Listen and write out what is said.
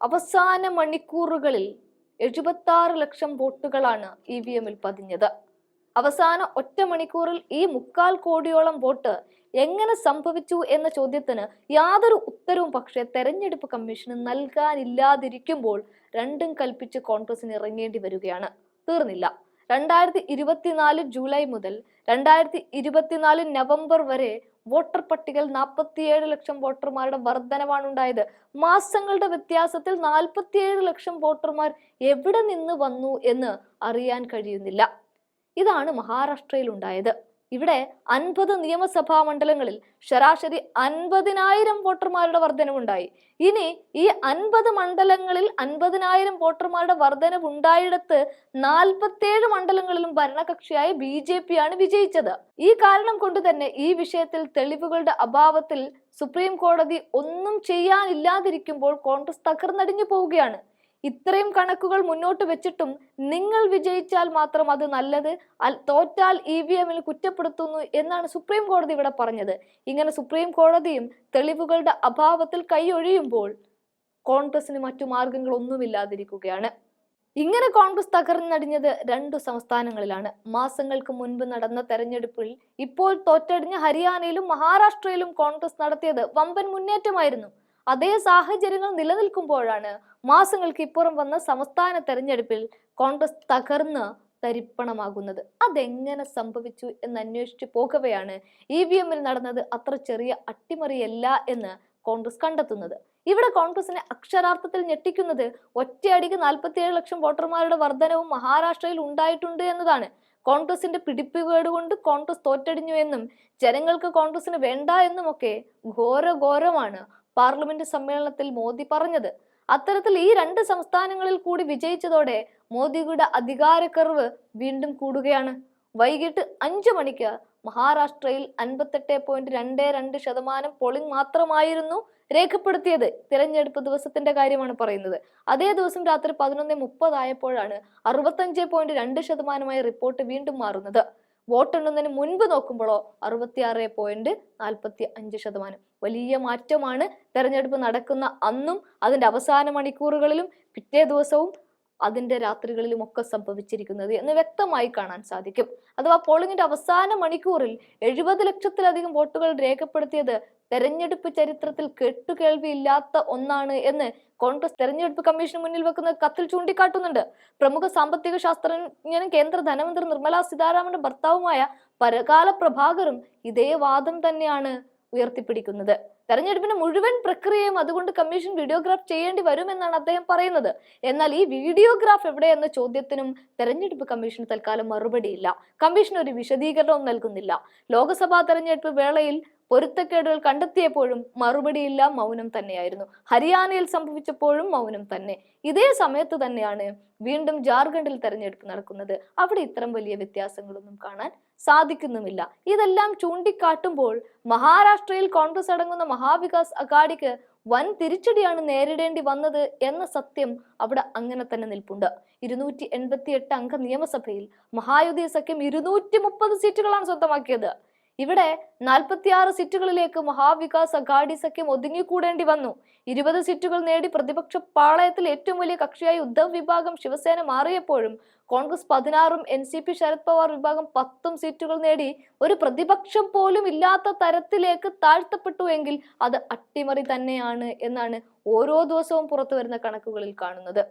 അവസാന മണിക്കൂറുകളിൽ എഴുപത്തി ലക്ഷം വോട്ടുകളാണ് ഇ വി എമ്മിൽ പതിഞ്ഞത്. അവസാന ഒറ്റ മണിക്കൂറിൽ ഈ മുക്കാൽ കോടിയോളം വോട്ട് എങ്ങനെ സംഭവിച്ചു എന്ന ചോദ്യത്തിന് യാതൊരു ഉത്തരവും പക്ഷേ തെരഞ്ഞെടുപ്പ് കമ്മീഷന് നൽകാനില്ലാതിരിക്കുമ്പോൾ രണ്ടും കൽപ്പിച്ച് കോൺഗ്രസിന് ഇറങ്ങേണ്ടി വരികയാണ്. തീർന്നില്ല. രണ്ടായിരത്തി ഇരുപത്തിനാല് ജൂലൈ മുതൽ രണ്ടായിരത്തി ഇരുപത്തിനാല് നവംബർ വരെ വോട്ടർ പട്ടികയിൽ നാൽപ്പത്തിയേഴ് ലക്ഷം വോട്ടർമാരുടെ വർധനവാണ് ഉണ്ടായത്. മാസങ്ങളുടെ വ്യത്യാസത്തിൽ നാൽപ്പത്തിയേഴ് ലക്ഷം വോട്ടർമാർ എവിടെ നിന്ന് വന്നു എന്ന് അറിയാൻ കഴിയുന്നില്ല. ഇതാണ് മഹാരാഷ്ട്രയിൽ ഉണ്ടായത്. ഇവിടെ അൻപത് നിയമസഭാ മണ്ഡലങ്ങളിൽ ശരാശരി അൻപതിനായിരം വോട്ടർമാരുടെ വർധനവുണ്ടായി. ഇനി ഈ അൻപത് മണ്ഡലങ്ങളിൽ അൻപതിനായിരം വോട്ടർമാരുടെ വർധനവ് ഉണ്ടായിടത്ത് നാൽപ്പത്തേഴ് മണ്ഡലങ്ങളിലും ഭരണകക്ഷിയായ ബി ജെ പി ആണ് വിജയിച്ചത്. ഈ കാരണം കൊണ്ട് തന്നെ ഈ വിഷയത്തിൽ തെളിവുകളുടെ അഭാവത്തിൽ സുപ്രീം കോടതി ഒന്നും ചെയ്യാനില്ലാതിരിക്കുമ്പോൾ കോൺഗ്രസ് തകർന്നടിഞ്ഞു പോവുകയാണ്. ഇത്രയും കണക്കുകൾ മുന്നോട്ട് വെച്ചിട്ടും നിങ്ങൾ വിജയിച്ചാൽ മാത്രം അത് നല്ലത് തോറ്റാൽ ഇ വി എമ്മിൽ കുറ്റപ്പെടുത്തുന്നു എന്നാണ് സുപ്രീം കോടതി ഇവിടെ പറഞ്ഞത്. ഇങ്ങനെ സുപ്രീം കോടതിയും തെളിവുകളുടെ അഭാവത്തിൽ കൈയൊഴിയുമ്പോൾ കോൺഗ്രസിന് മറ്റു മാർഗങ്ങളൊന്നുമില്ലാതിരിക്കുകയാണ് ഇങ്ങനെ കോൺഗ്രസ് തകർന്നടിഞ്ഞത് രണ്ടു സംസ്ഥാനങ്ങളിലാണ്. മാസങ്ങൾക്ക് മുൻപ് നടന്ന തെരഞ്ഞെടുപ്പിൽ ഇപ്പോൾ തോറ്റടിഞ്ഞ ഹരിയാനയിലും മഹാരാഷ്ട്രയിലും കോൺഗ്രസ് നടത്തിയത് വമ്പൻ മുന്നേറ്റമായിരുന്നു. അതേ സാഹചര്യങ്ങൾ നിലനിൽക്കുമ്പോഴാണ് മാസങ്ങൾക്ക് ഇപ്പുറം വന്ന സംസ്ഥാന തെരഞ്ഞെടുപ്പിൽ കോൺഗ്രസ് തകർന്ന് തരിപ്പണമാകുന്നത്. അതെങ്ങനെ സംഭവിച്ചു എന്ന് അന്വേഷിച്ചു പോകവെയാണ് ഇ വി എമ്മിൽ നടന്നത് അത്ര ചെറിയ അട്ടിമറിയല്ല എന്ന് കോൺഗ്രസ് കണ്ടെത്തുന്നത്. ഇവിടെ കോൺഗ്രസിനെ അക്ഷരാർത്ഥത്തിൽ ഞെട്ടിക്കുന്നത് ഒറ്റയടിക്ക് നാൽപ്പത്തിയേഴ് ലക്ഷം വോട്ടർമാരുടെ വർധനവും മഹാരാഷ്ട്രയിൽ ഉണ്ടായിട്ടുണ്ട് എന്നതാണ്. കോൺഗ്രസിന്റെ പിടിപ്പുകേട് കൊണ്ട് കോൺഗ്രസ് തോറ്റടിഞ്ഞു എന്നും ജനങ്ങൾക്ക് കോൺഗ്രസിന് വേണ്ട എന്നുമൊക്കെ ഘോരഘോരമാണ് പാർലമെന്റ് സമ്മേളനത്തിൽ മോദി പറഞ്ഞത്. അത്തരത്തിൽ ഈ രണ്ട് സംസ്ഥാനങ്ങളിൽ കൂടി വിജയിച്ചതോടെ മോദിയുടെ അധികാരക്കർവ് വീണ്ടും കൂടുകയാണ്. വൈകിട്ട് അഞ്ചു മണിക്ക് മഹാരാഷ്ട്രയിൽ അൻപത്തെട്ട് പോയിന്റ് രണ്ട് രണ്ട് ശതമാനം പോളിംഗ് മാത്രമായിരുന്നു രേഖപ്പെടുത്തിയത്. തിരഞ്ഞെടുപ്പ് ദിവസത്തിന്റെ കാര്യമാണ് പറയുന്നത്. അതേ ദിവസം രാത്രി പതിനൊന്ന് മുപ്പതായപ്പോഴാണ് അറുപത്തഞ്ച് പോയിന്റ് രണ്ട് ശതമാനമായി റിപ്പോർട്ട് വീണ്ടും മാറുന്നത്. വോട്ടെണ്ണുന്നതിന് മുൻപ് നോക്കുമ്പോഴോ അറുപത്തിയാറ് പോയിന്റ് നാൽപ്പത്തി അഞ്ച് ശതമാനം. വലിയ മാറ്റമാണ് തെരഞ്ഞെടുപ്പ് നടക്കുന്ന അന്നും അതിന്റെ അവസാന മണിക്കൂറുകളിലും പിറ്റേ ദിവസവും അതിന്റെ രാത്രികളിലും ഒക്കെ സംഭവിച്ചിരിക്കുന്നത് എന്ന് വ്യക്തമായി കാണാൻ സാധിക്കും. അഥവാ പോളിംഗിന്റെ അവസാന മണിക്കൂറിൽ എഴുപത് ലക്ഷത്തിലധികം വോട്ടുകൾ രേഖപ്പെടുത്തിയത് തെരഞ്ഞെടുപ്പ് ചരിത്രത്തിൽ കെട്ടുകേൾവിയില്ലാത്ത ഒന്നാണ് എന്ന് കോൺഗ്രസ് തെരഞ്ഞെടുപ്പ് കമ്മീഷന് മുന്നിൽ വെക്കുന്ന കത്തിൽ ചൂണ്ടിക്കാട്ടുന്നുണ്ട്. പ്രമുഖ സാമ്പത്തിക ശാസ്ത്രജ്ഞനും കേന്ദ്ര ധനമന്ത്രി നിർമ്മലാ സീതാരാമന്റെ ഭർത്താവുമായ പരകാല പ്രഭാകറും ഇതേ വാദം തന്നെയാണ് ഉയർത്തിപ്പിടിക്കുന്നത്. തെരഞ്ഞെടുപ്പിന്റെ മുഴുവൻ പ്രക്രിയയും അതുകൊണ്ട് കമ്മീഷൻ വീഡിയോഗ്രാഫ് ചെയ്യേണ്ടി വരുമെന്നാണ് അദ്ദേഹം പറയുന്നത്. എന്നാൽ ഈ വീഡിയോഗ്രാഫ് എവിടെ എന്ന ചോദ്യത്തിനും തെരഞ്ഞെടുപ്പ് കമ്മീഷൻ തൽക്കാലം മറുപടിയില്ല. കമ്മീഷൻ ഒരു വിശദീകരണവും നൽകുന്നില്ല. ലോക്സഭാ തെരഞ്ഞെടുപ്പ് വേളയിൽ പൊരുത്തക്കേടുകൾ കണ്ടെത്തിയപ്പോഴും മറുപടിയില്ല മൗനം തന്നെയായിരുന്നു. ഹരിയാനയിൽ സംഭവിച്ചപ്പോഴും മൗനം തന്നെ. ഇതേ സമയത്ത് തന്നെയാണ് വീണ്ടും ജാർഖണ്ഡിൽ തെരഞ്ഞെടുപ്പ് നടക്കുന്നത്. അവിടെ ഇത്തരം വലിയ വ്യത്യാസങ്ങളൊന്നും കാണാൻ സാധിക്കുന്നുമില്ല. ഇതെല്ലാം ചൂണ്ടിക്കാട്ടുമ്പോൾ മഹാരാഷ്ട്രയിൽ കോൺഗ്രസ് അടങ്ങുന്ന മഹാവികാസ് അഘാഡിക്ക് വൻ തിരിച്ചടിയാണ് നേരിടേണ്ടി വന്നത് എന്ന സത്യം അവിടെ അങ്ങനെ തന്നെ നിൽപ്പുണ്ട്. ഇരുന്നൂറ്റി എൺപത്തി എട്ട് അംഗ നിയമസഭയിൽ മഹായുതി സഖ്യം ഇരുന്നൂറ്റി മുപ്പത് സീറ്റുകളാണ് സ്വന്തമാക്കിയത്. ഇവിടെ നാൽപ്പത്തിയാറ് സീറ്റുകളിലേക്ക് മഹാവികാസ് അഘാഡി സഖ്യം ഒതുങ്ങിക്കൂടേണ്ടി വന്നു. ഇരുപത് സീറ്റുകൾ നേടി പ്രതിപക്ഷ പാളയത്തിൽ ഏറ്റവും വലിയ കക്ഷിയായി ഉദ്ധവ് വിഭാഗം ശിവസേന മാറിയപ്പോഴും കോൺഗ്രസ് പതിനാറും N C P Sharad Pawar വിഭാഗം പത്തും സീറ്റുകൾ നേടി ഒരു പ്രതിപക്ഷം പോലും ഇല്ലാത്ത തരത്തിലേക്ക് താഴ്ത്തപ്പെട്ടു എങ്കിൽ അത് അട്ടിമറി തന്നെയാണ് എന്നാണ് ഓരോ ദിവസവും പുറത്തു വരുന്ന കണക്കുകളിൽ കാണുന്നത്.